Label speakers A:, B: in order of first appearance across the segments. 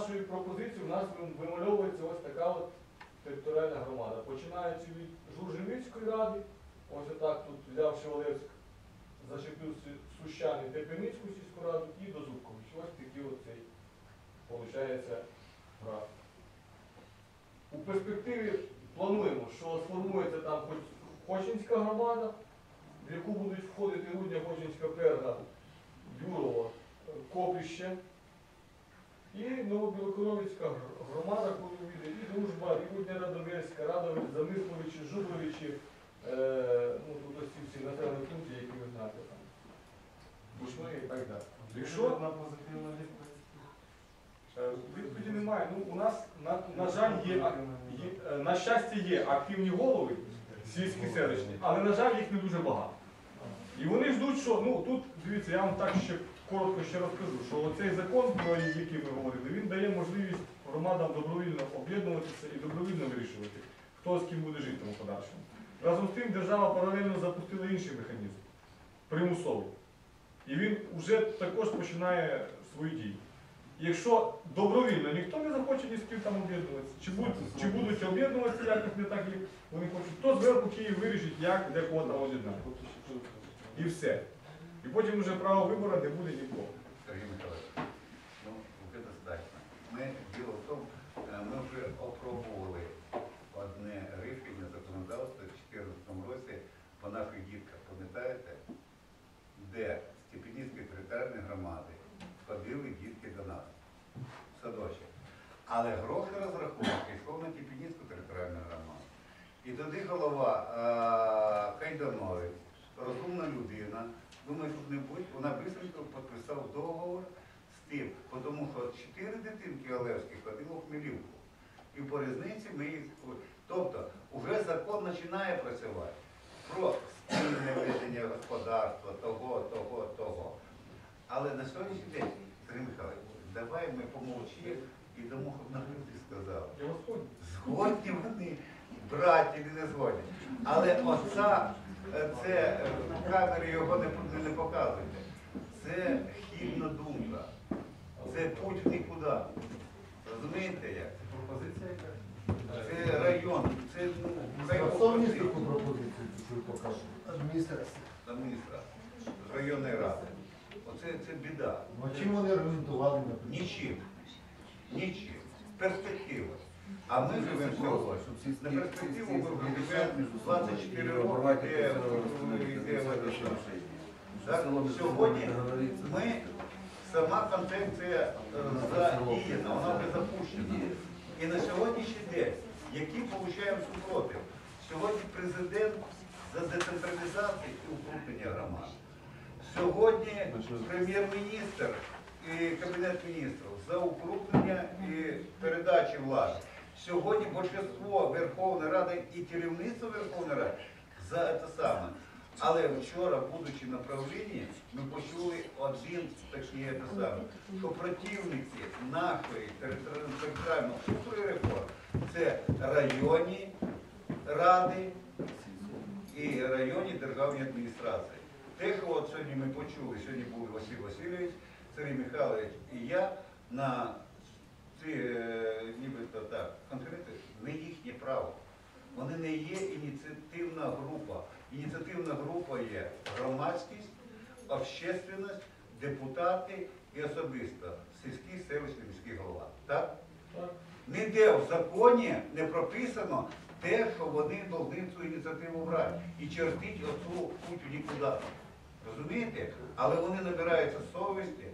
A: нашої пропозиції у нас вимальовується ось така от територіальна громада. Починаючи від Журжинівської ради, ось отак тут взявши Олевськ, зачепив Сущани, Тепеницьку сільську раду і до Зубкович. Ось такий от цей, виходить, граф. У перспективі плануємо, що сформується там хоч Хочинська громада, в яку будуть входити Рудня, Хочинська Перга, Юрова, Копище. І Новобілокоровицька громада, коли увійде, і Дружба, і Рудня Радовельська, Радович, Замисловичі, Жубровичі, е, ну тут ось ці всі населені пункти, які ви знаєте там. Бушми і так далі. Якщо
B: на відповідь.
A: е, відповіді немає, ну у нас, на, на жаль, є, ак- є, е, на щастя, є активні голови сільські селищні, але, на жаль, їх не дуже багато. І вони ждуть, що, ну тут, дивіться, я вам так ще коротко ще розкажу, що оцей закон, про який ми говорили, він дає можливість громадам добровільно об'єднуватися і добровільно вирішувати, хто з ким буде жити тому подальшому. Разом з тим держава паралельно запустила інший механізм, примусовий. І він вже також починає свої дії. Якщо добровільно ніхто не захоче ні з ким там об'єднуватися, чи чи будуть об'єднуватися якось не так, як вони хочуть, то зверху Київ вирішить, як, де кого там об'єднати. І все. І потім вже право вибору не буде нікого.
C: Сергій Михайлович, ну, вже достатньо. Ми, діло в тому, е, ми вже опробували одне рішення законодавства в 2014 році по наших дітках, пам'ятаєте, де Степенівської територіальної громади ходили дітки до нас в садочок. Але гроші розрахунки йшов на Тіпінівську територіальну громаду. І тоді голова е, Кайданович, розумна людина, думаю, щоб не будь, вона бистренько підписав договор з тим, тому що чотири дитинки Олевських ходило в Хмелівку. І по різниці ми їх. Тобто, вже закон починає працювати про спільне ведення господарства, того, того, того. Але на сьогоднішній день, Сергій Михайлович, давай ми помовчимо і дамо, щоб нам люди сказали. Згодні вони, браті, не згодні. Але оця, це е, в камері його не, не, показуйте. Це хідна думка. Це путь в нікуди. Розумієте як?
B: Це Пропозиція яка?
C: Це район, це ну,
D: таку пропозицію чуть покажу. Адміністрація.
C: адміністрація з районної ради. Оце це біда.
D: Ну а чим вони аргументували, наприклад?
C: Нічим. Нічим. Перспектива. А ми живемо сьогодні. На перспективу ми живемо 24 роки, де йде. Так, Сьогодні ми, сама концепція е, задіяна, вона вже запущена. І на сьогоднішній день, які получаємо супротив? Сьогодні президент за децентралізацію і укрупнення громад. Сьогодні прем'єр-міністр і кабінет міністрів за укрупнення і передачі влади. Сьогодні большинство Верховної Ради і керівництво Верховної Ради за це саме. Але вчора, будучи на правлінні, ми почули один такий це саме, що противники нашої територіальної структури реформ це районні ради і районні державні адміністрації. Те, що от сьогодні ми почули, сьогодні були Василь Васильович, Сергій Михайлович і я на ці е, нібито так конкретно не їхнє право. Вони не є ініціативна група. Ініціативна група є громадськість, общественність, депутати і особисто сільський селищний міський голова. Так?
A: Так.
C: Ніде в законі не прописано те, що вони повинні цю ініціативу брати і чертить оцю путь нікуди. Розумієте? Але вони набираються совісті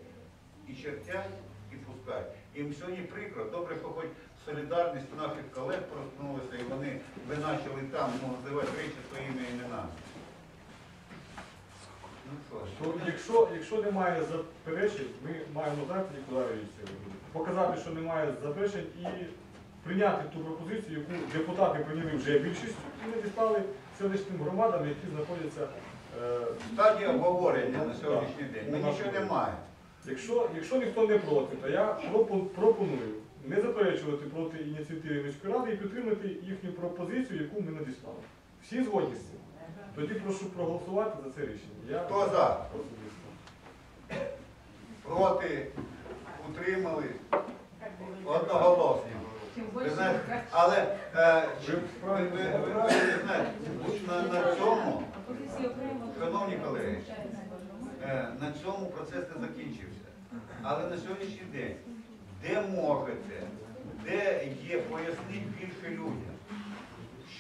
C: і чертять, і пускають. Їм сьогодні прикро, добре, що хоч солідарність наших колег проснулася, і вони виначали там ну, називати речі своїми іменами. Ну що.
A: То якщо, якщо немає заперечень, ми маємо дати Ніколаю показати, що немає заперечень і прийняти ту пропозицію, яку депутати прийняли вже більшістю і надіслали селищним громадам, які знаходяться. е,
C: Стадія обговорення на сьогоднішній день. Ми нічого не маємо.
A: Якщо, якщо ніхто не проти, то я пропоную не заперечувати проти ініціативи міської ради і підтримати їхню пропозицію, яку ми надіслали. Всі згодні з цим? Тоді прошу проголосувати за це рішення. Я
C: Хто за?
A: особисто.
C: Проти, утримали. одноголосно. Ви знаєте, але е,
A: Ви
C: ви, ви, ви, ви, ви знаєте, на, на цьому. Шановні колеги, е, на цьому процес не закінчився. Але на сьогоднішній день, де можете, де є, поясніть більше людям,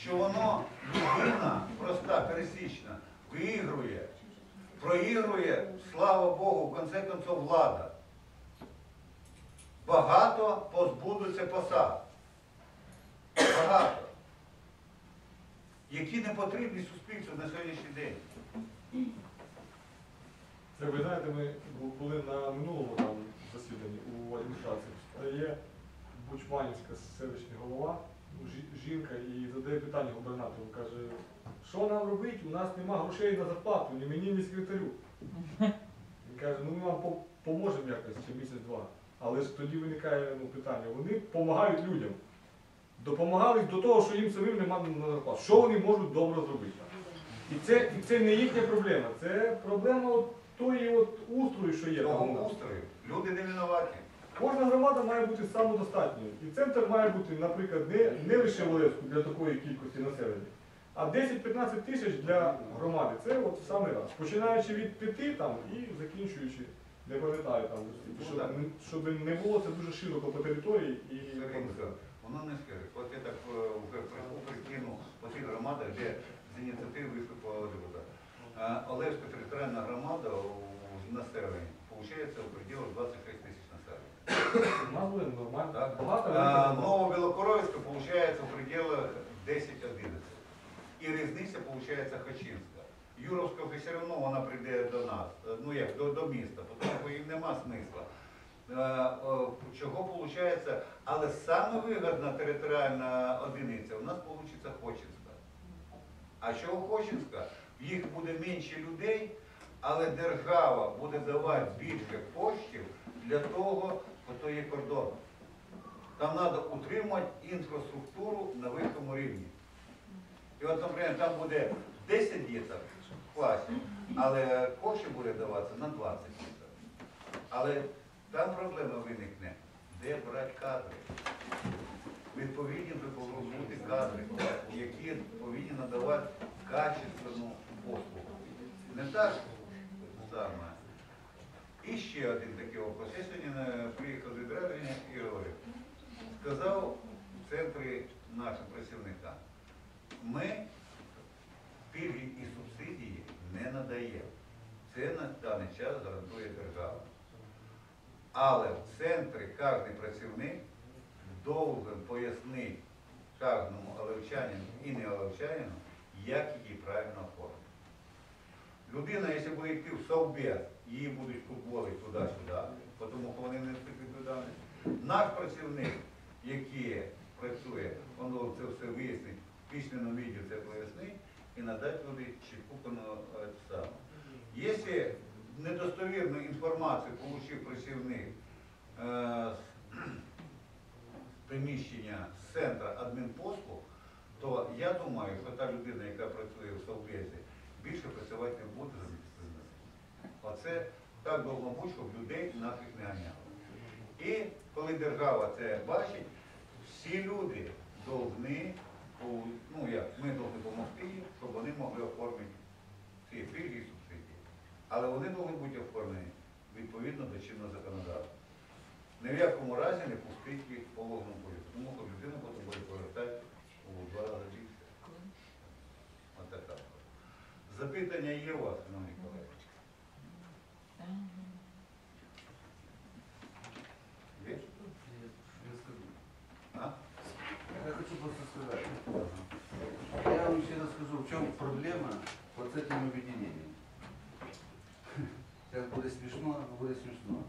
C: що воно людина проста, пересічна, виігрує, проігрує, слава Богу, в конце концов влада. Багато позбудуться посад. Багато. Які не потрібні суспільству на сьогоднішній день.
A: Це ви знаєте, ми були на минулому там засіданні у адміністрації. Стає Бучманівська селищна голова, ну, жінка, і задає питання губернатору. Каже, що нам робити? У нас нема грошей на зарплату, ні мені, ні секретарю. Він каже, ну ми вам поможемо якось ще місяць-два. Але ж тоді виникає ну, питання, вони допомагають людям. Допомагали до того, що їм самим немає на зарплату. Що вони можуть добре зробити? І це, і це не їхня проблема, це проблема тої от устрою, що є
C: Того устрою. Люди не винуваті.
A: Кожна громада має бути самодостатньою. І центр має бути, наприклад, не, не лише в Олевську для такої кількості населення, а 10-15 тисяч для громади. Це от в самий раз. Починаючи від п'яти там і закінчуючи, не пам'ятаю там, щоб, не- щоб не було це дуже широко по території і
C: воно не скаже. От я так е, вже прикинув по тих громадах, де з ініціативи виступила депутат. Е, Олевська територіальна громада населенні, виходить, у пределах 26 тисяч населення.
A: у нас буде нормально.
C: Так?
A: Багато
C: А, Новобілокоровська виходить у пределах 10-11. І різниця виходить Хачинська. Юровська все одно вона прийде до нас, е, ну як, до, до міста, тому їм нема смисла. Е, е, Чого виходить, але саме вигідна територіальна одиниця у нас вийде Хочинська. А чого Хочинська? В їх буде менше людей, але держава буде давати більше коштів для того, бо то є кордон. Там треба утримувати інфраструктуру на вищому рівні. І от, наприклад, там буде 10 діток в класі, але коштів буде даватися на 20 діток. Але там проблема виникне, де брати кадри. Відповідні бути кадри, які повинні надавати качественну послугу. Не так саме. І ще один такий вопрос. Я сьогодні е, приїхав з відрядження і говорив, сказав в центрі нашим працівникам, ми пільги і субсидії не надаємо. Це на даний час гарантує держава. Але в центрі кожен працівник должен пояснити кожному олевчанину і не олевчанину, як її правильно оформити. Людина, якщо буде йти в совбез, її будуть футболити туди-сюди, тому що вони не відповідальність. Наш працівник, який працює, він це все вияснити, в письменному відео це пояснити і надати люди чітку е, саме. Якщо недостовірну інформацію отримав працівник е, з приміщення з центру адмінпослуг, то я думаю, що та людина, яка працює в Совбезі, більше працювати не буде за місце. Оце так должно бути, щоб людей наших не ганяли. І коли держава це бачить, всі люди повинні, ну як, ми повинні допомогти їм, щоб вони могли оформити ці пільги і субсидії. Але вони повинні бути оформлені відповідно до чинного законодавства. Ні в якому разі не пустити їх по ложному полю, тому що людина буде повертати у два рази більше. Запитання є у вас, шановні колеги? Є?
E: Я скажу.
C: А?
E: Я хочу просто сказать. Я вам еще расскажу, в чем проблема вот с этим объединением. Сейчас будет смешно, но будет смешно.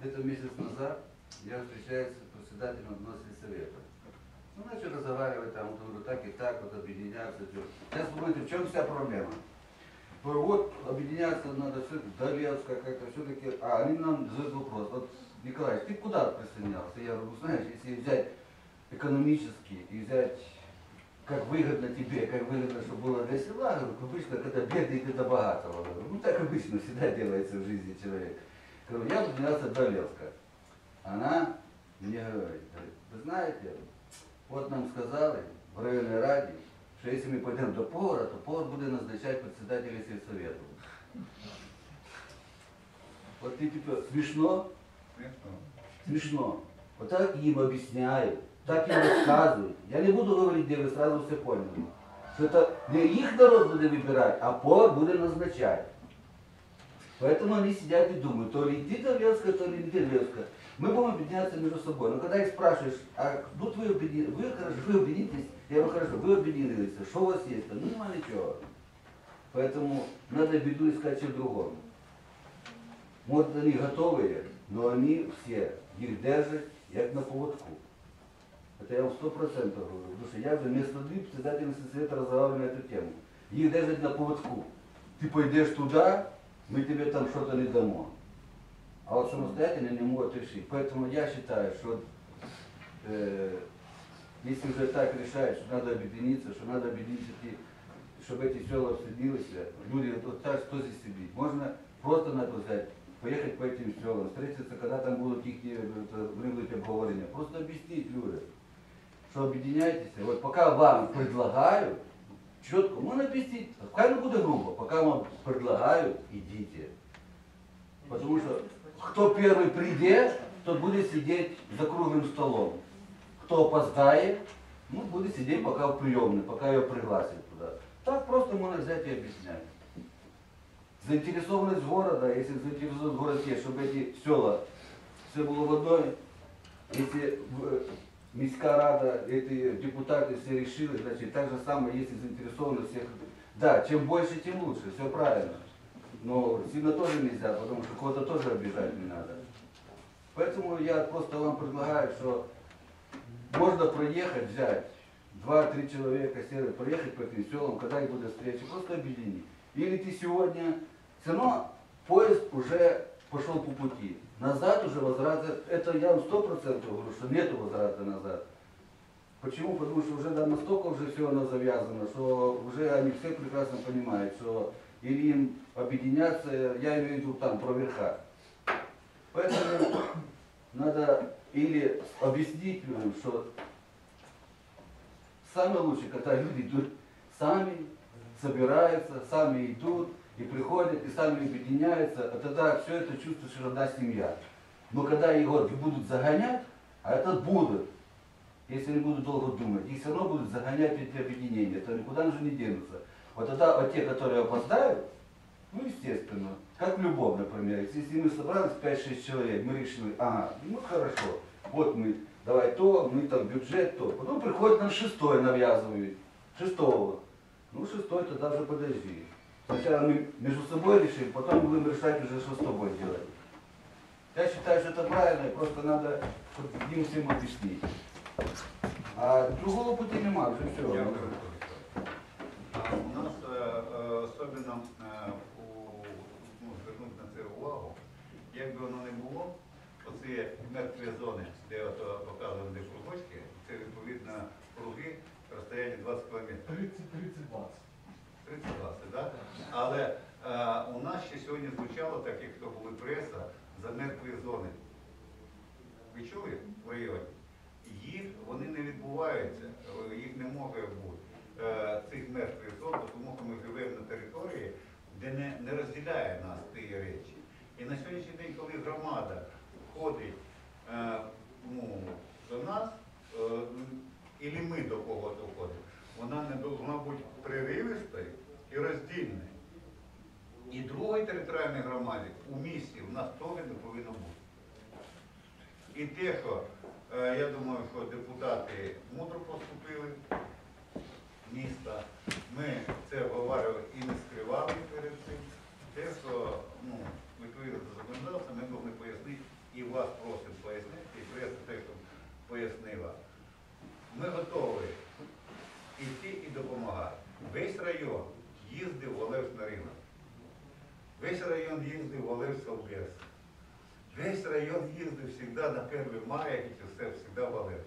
E: Где-то месяц назад я встречаюсь с председателем одного сельсовета. Ну, начал разговаривать там, вот так и так, вот объединяться. Сейчас смотрите, в чем вся проблема? Вот объединяться надо все, Долецко как-то все-таки. А они нам задают вопрос, вот, Николай, ты куда присоединялся? Я говорю, ну, знаешь, если взять экономически и взять, как выгодно тебе, как выгодно, чтобы было для села, говорю, обычно, когда бедный, когда богатого. Говорю, ну так обычно всегда делается в жизни человека. Говорю, я присоединялся до Долецка. Она мне говорит, говорит, вы знаете, вот нам сказали в районной раде, що якщо ми пойдемо до повара, то повар будет назначать председателя Совета. Вот ты ти типа, смешно, смешно. Вот так им об'ясняю, так им розказую. Я не буду говорить, где вы сразу все поняли. Що это не їх народ буде вибирати, а повар будет назначать. Поэтому они сидят и думают, то ли иди Левска, то ли не Левска. Мы будем объединяться между собой. Но когда их спрашиваешь, а тут вы, убеди... вы, вы объединитесь? я говорю, хорошо, вы объединились, что у вас есть? Ну, нема ничего. Поэтому надо беду искать в другом. Может, они готовые, но они все, їх держать, як на поводку. Это я вам сто процентов говорю, потому что я вже вместо дві председателя совета разговариваю на эту тему. Їх держать на поводку. Ты пойдешь туда, мы тебе там что-то не дамо. А вот самостоятельно не могут решить. Поэтому я считаю, что э, если уже так решают, что надо объединиться, что надо объединиться, эти, чтобы эти села обсудились, люди, вот так, что здесь сидит. Можно просто надо взять, поехать по этим селам, встретиться, когда там будут их будут обговорения. Просто объяснить людям, что объединяйтесь. Вот пока вам предлагают, четко, можно объяснить, хай не буде грубо, пока вам предлагают, идите. Потому что кто первый придет, тот будет сидеть за круглым столом. Кто опоздает, ну, будет сидеть пока в приемной, пока ее пригласят туда. Так просто можно взять и объяснять. Заинтересованность города, если заинтересованность город есть, чтобы эти села, все было в одной, если в- міська рада, эти депутаты все решили, значит, так же самое, если заинтересованность всех. Да, чем больше, тем лучше, все правильно. Но сильно тоже нельзя, потому что кого-то тоже обижать не надо. Поэтому я просто вам предлагаю, что можно проехать, взять два-три человека, сели, проехать по этим селам, когда их будет встреча, просто объединить. Или ты сегодня, все равно поезд уже пошел по пути. Назад уже возврата, это я вам сто процентов говорю, что нету возврата назад. Почему? Потому что уже да, настолько уже все оно завязано, что уже они все прекрасно понимают, что или им объединяться, я имею в виду там про верха. Поэтому надо или объяснить людям, что самое лучшее, когда люди идут сами, собираются, сами идут и приходят, и сами объединяются, а тогда все это чувствуешь, что семья. Но когда его будут загонять, а это будут, если они будут долго думать, их все равно будут загонять эти объединения, это никуда уже не денутся. Вот тогда вот те, которые опоздают, ну, естественно, как в любом, например, если мы собрались 5-6 человек, мы решили, ага, ну хорошо, вот мы, давай то, мы там бюджет, то. Потом приходит нам шестой навязывают, шестого. Ну, шестой тогда уже подожди. Сначала мы между собой решим, потом будем решать уже, что с тобой делать. Я считаю, что это правильно, и просто надо вот им всем объяснить. А другого пути нема, вже все.
C: Дякую. А У нас е, е, особливо е, у- ну, звернути на це увагу, як би воно не було, оці мертві зони, де показували де кругочки, це відповідно круги розстояння 20 кілометрів.
A: 30, 30, 20.
C: 30-20, так? Але е, у нас ще сьогодні звучало, так як то були преса, за мертві зони. Ви чули в районі? Їх вони не відбуваються, їх не може бути е, цих мертвих зон, тому що ми живемо на території, де не, не розділяє нас ті речі. І на сьогоднішній день, коли громада входить е, ну, до нас, е, і ми до кого-то входимо, вона не повинна бути приривистою і роздільною. І другої територіальної громади у місті в нас теж не повинно бути. І те, що е, я думаю, що депутати мудро поступили міста, ми це говорили і не скривали перед цим. Те, що ну, відповідно до законодавства, ми повинні пояснити і вас просимо пояснити, і преса те, що пояснила. Ми готові йти і допомагати. Весь район їздив в Олевськ на ринок. Весь район їздив в Олевськ в ліс. Весь район їздив завжди на 1 мая, і все завжди в Олевськ.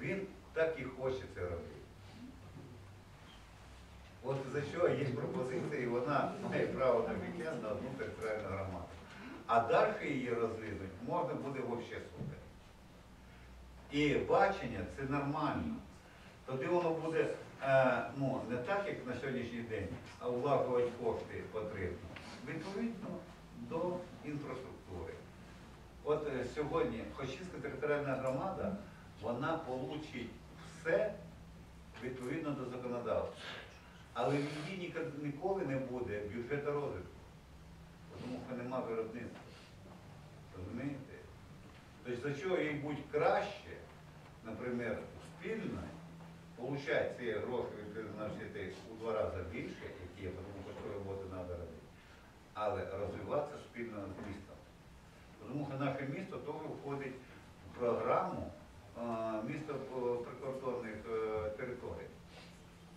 C: Він так і хоче це робити. От за що є пропозиція, і вона має право на життя на одну територіальну громаду. А далі її розвинути можна буде взагалі супер. І бачення це нормально. Тоді воно буде е, ну, не так, як на сьогоднішній день, а влажувати кошти потрібно. Відповідно до інфраструктури. От е, сьогодні Хочинська територіальна громада, вона получить все відповідно до законодавства. Але в її ніколи не буде бюджету розвитку, тому що нема виробництва. Розумієте? Тобто за чого їй будь краще, наприклад, спільно, получать ці гроші від у два рази більше, які є, тому що цю роботу треба робити, але розвиватися спільно з містом. Тому що наше місто теж входить в програму е, міста по- прикордонних е, територій,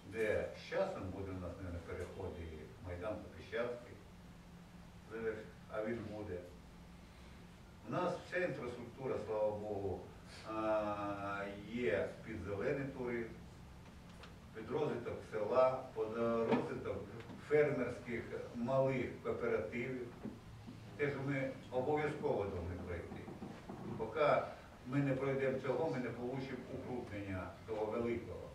C: де з часом буде у нас, мабуть, переходи Майдан Піщанський, а він буде. У нас вся інфраструктура, слава Богу, а, є під зелений туризм, під розвиток села, під розвиток фермерських малих кооперативів. Те, що ми обов'язково повинні пройти. Поки ми не пройдемо цього, ми не отримаємо укрупнення того великого.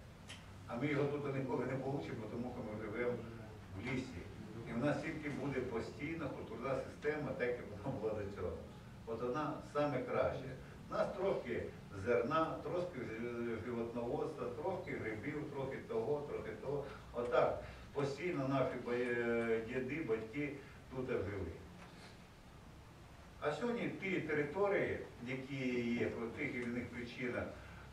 C: А ми його тут ніколи не отримаємо, тому що ми живемо в лісі. І в нас тільки буде постійна культурна система, так як вона була до цього. От вона саме краще. У нас трошки зерна, трошки животноводства, трошки грибів, трохи того, трохи того. Отак постійно наші діди, батьки тут жили. А сьогодні ті території, які є по тих і інших причинах,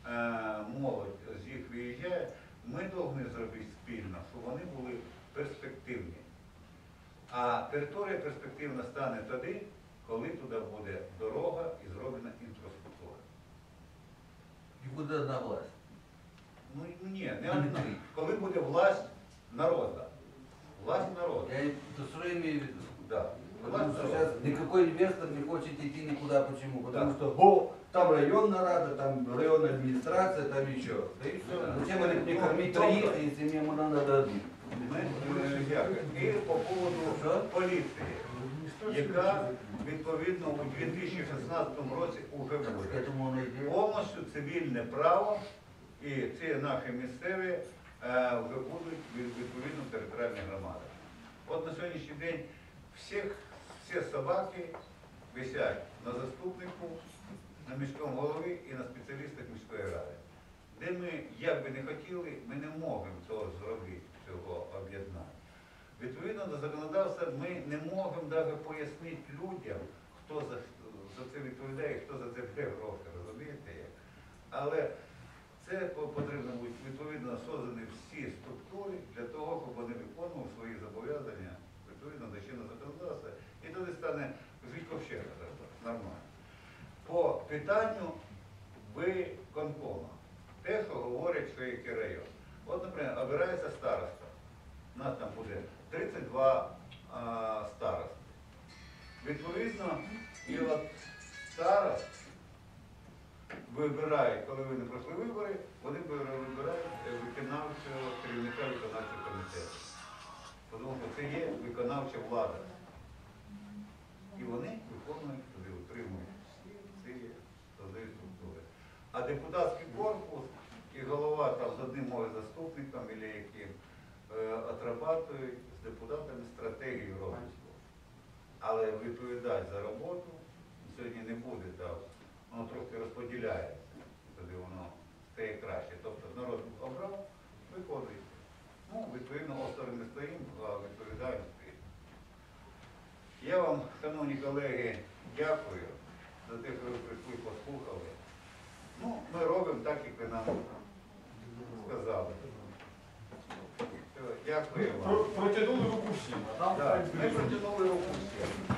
C: е, молодь з їх виїжджає, ми повинні зробити спільно, щоб вони були перспективні. А територія перспективна стане тоді, коли туди буде дорога і зроблена інфраструктура.
E: И буде одна власть.
C: Ну ні, не одна. Коли буде власть народу. Власть народу.
E: Я и- то что я имею в виду?
C: Да.
E: Потому
C: Власть
E: что
C: народу.
E: сейчас никакой инвестор не хочет идти никуда. Почему? Потому что, о, там районная рада, там районная администрация, там еще. Да и все. Зачем они мне кормить троих, если мне надо
C: дякую. І по поводу поліції, яка відповідно у 2016 році уже буде. Повністю цивільне право, і ці наші місцеві е, вже будуть відповідно територіальні громади. От на сьогоднішній день всіх, всі собаки висять на заступнику, на міському голові і на спеціалістах міської ради. Де ми, як би не хотіли, ми не можемо цього зробити, цього об'єднання. Відповідно до законодавства ми не можемо навіть пояснити людям, хто за, за це відповідає, хто за це бере гроші, розумієте? Але це потрібно бути відповідно создані всі структури для того, щоб вони виконували свої зобов'язання відповідно до чинного законодавства. І тоді стане життя взагалі нормально. По питанню виконкома. Те, що говорять, що який район. От, наприклад, обирається староста. У нас там буде 32 а, старост. Відповідно, і от старост вибирають, коли вони пройшли вибори, вони вибирають е, виконавчого керівника виконавчого комітету. Тому що це є виконавча влада. І вони виконують всі ці создають структури. А депутатський корпус і голова там з одним може заступником або яким е, отрабатують з депутатами стратегію розвитку. Але відповідати за роботу сьогодні не буде, так, воно трохи розподіляється, тоді воно стає краще. Тобто народ обрав, виконує. Ну, відповідно, осторонь не стоїмо, а відповідаємо. Я вам, шановні колеги, дякую за те, що ви прийшли, послухали. Ну, ми робимо так, як ви нам сказали. Все, Дякую вам.
A: Протягнули руку всім,
C: Так, ми протягнули руку всім.